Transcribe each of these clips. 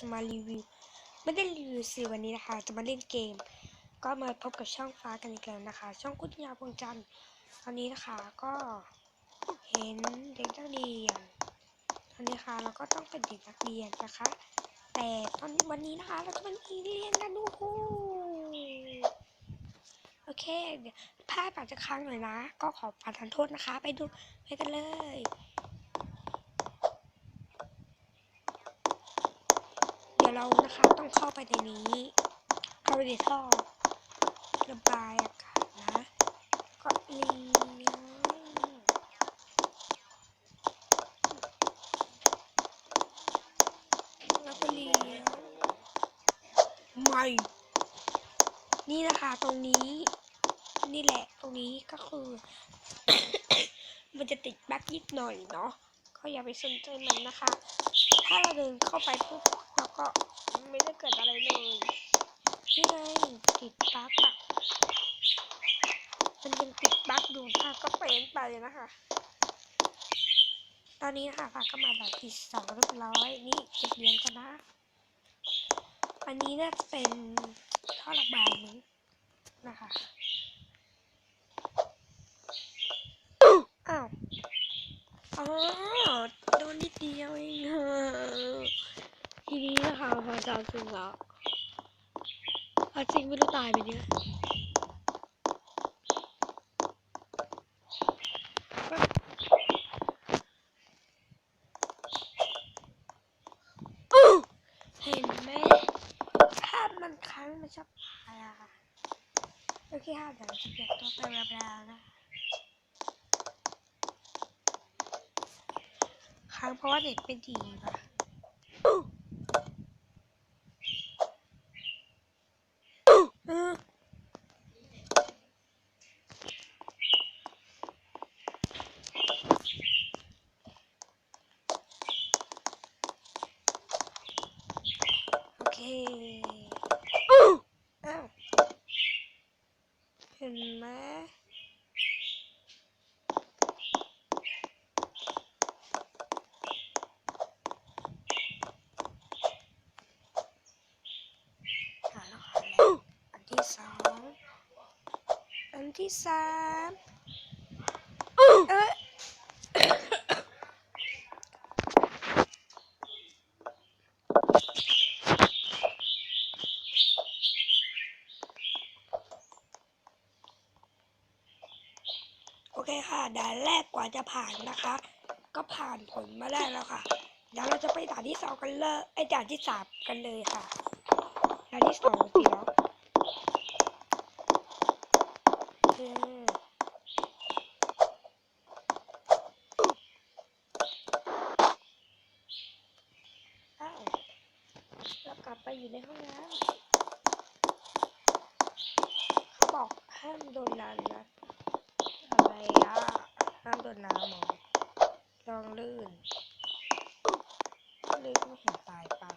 จะมารีวิวไม่ได้รีวิวสิวันนี้นะคะ จะมาเล่นเกม ก็มาพบกับช่องฟ้ากันอีกแล้วนะคะ ช่องกุญยาพวงจันทร์ตอนนี้นะคะก็เห็นเด็กนักเรียนตอนนี้ค่ะเราก็ต้องเป็นเด็กนักเรียนนะคะ แต่ตอนวันนี้นะคะเราจะเป็นอีเลียนกันดูโอเคเดี๋ยวภาพอาจจะค้างหน่อยนะ ก็ขอประทานโทษนะคะ ไปดูไปกันเลย เรานะคะต้องเข้าไปในนี้ เข้าไปในท่อระบายอากาศนะ ก็เลี้ยวแล้วก็เลี้ยวไม่ นี่นะคะตรงนี้ นี่แหละตรงนี้ก็คือ มันจะติดบั๊กยิดหน่อยเนาะก็อย่าไปสนใจมันนะคะ ถ้าเราเดินเข้าไปปุ๊บ ราก็ไม่ได้เกิดอะไรเลยนี่ไงติดบั๊กอะมันยังติดบั๊กอยู่ค่ะก็เป็นไปนะคะ ตอนนี้นะคะพาก็มาแบบที่สองเรียบร้อยนี่เก็บเหรียญกันนะ อันนี้น่าจะเป็นท่อระบายมั้นะคะอ้าวอ๋อ โดนนิดเดียวเองเหรอทีนี้ นะคะพอจะเอาจริงแล้วเอาจริงไม่รู้ตายไปเนี่ยอื้อเห็นไหมถ้ามันค้างมันชอบตายอะค่ะโอเคค่ะเดี๋ยวจะเก็บตัวไปเวลาๆนะค้างเพราะว่าเน็ตไม่ดีป่ะเออโอเคอ้าวเห็นไหม หาแล้วหาแล้วอันที่สองอัน ที่สามเอ้ยโอเคค่ะด่านแรกกว่าจะผ่านนะคะ ก็ผ่านผลมาได้แล้วค่ะ เดี๋ยวเราจะไปด่านที่สองกันเลยไอ้ด่านที่สามกันเลยค่ะด่านที่สองสิเนาะโอเคอ้าวเรา กลับไปอยู่ในห้องน้ำเขาบอกห้ามโดนน้ำนะอะไรอะห้ามโดนน้ำหมอลองลื่นลื่นไม่เห็นตายปล่า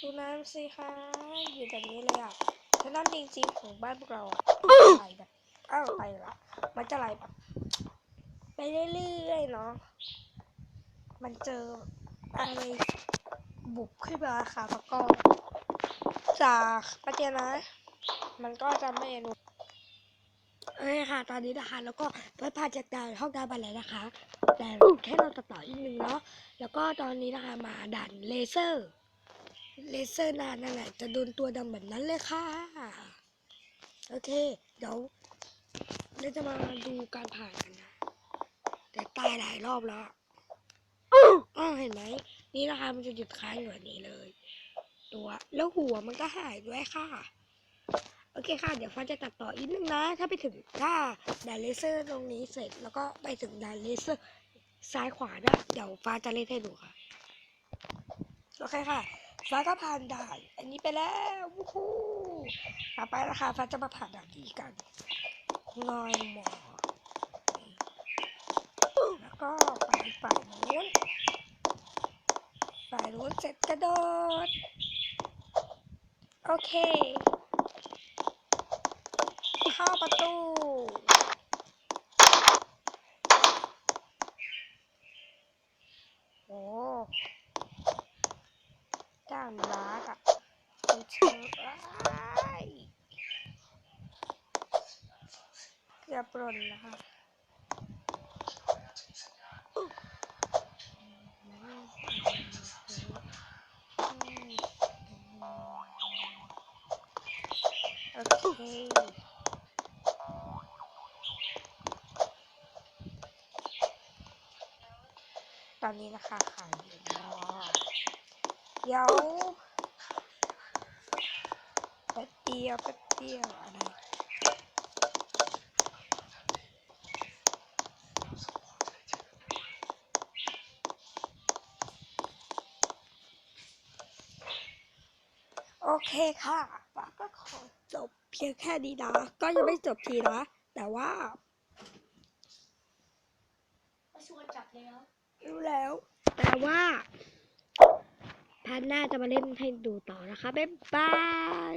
ดูน้ำสิคะอยู่แบบนี้เลยอะถ้าน้ำจริงๆของบ้านพวกเราไหลแบบอ้าวไปละมันจะไหลแบบไปเรื่อยๆเนาะมันเจออะไร บุบขึ้นมาค่ะแล้วก็ จากประเดี๋ยวนะ มันก็จะไม่รู้เอ้ยค่ะ ตอนนี้นะคะ แล้วก็เพิ่ผ่านจากด่านห้องด่านไปแล้วนะคะแต่แค่เราตัดต่ออีกนึงเนาะแล้วก็ตอนนี้นะคะมาด่านเลเซอร์เลเซอร์นานนั่นแหละจะโดนตัวดำแบบนั้นเลยค่ะ โอเค เดี๋ยวเราจะมาดูการผ่านกันนะ แต่ตายหลายรอบแล้วอะอ้าวเห็นไหม นี่นะคะมันจะหยุดค้างอยู่แบบนี้เลย ตัวแล้วหัวมันก็หายด้วยค่ะ โอเคค่ะ เดี๋ยวฟ้าจะตัดต่ออีกนึงนะ ถ้าไปถึงถ้าด่านเลเซอร์ตรงนี้เสร็จแล้วก็ไปถึงด่านเลเซอร์ซ้ายขวานะเดี๋ยวฟ้าจะเล่นให้ดูค่ะโอเคค่ะฟ้าก็ผ่านด่านอันนี้ไปแล้ววู้ฮู้ต่อไปนะคะฟ้าจะมาผ่านด่านนี้กันลอยหมอแล้วก็ไปฝ่ายนู้น ฝ่ายนู้เสร็จกระโดด โอเค เข้าประตูโอ้อย่างรักอะมันเชื่อร้ายอย่าปรนนะคะ ตอนนี้นะคะขายอยู่เดี๋ยวแป๊บเดียวแป๊บเดียวอะไรโอเคค่ะ ป้าก็ขอจบเพียงแค่นี้นะ ก็ยังไม่จบทีนะ แต่ว่ามาชวนจับแล้วรู้แล้ว แต่ว่าพันหน้าจะมาเล่นให้ดูต่อนะคะ บ๊ายบาย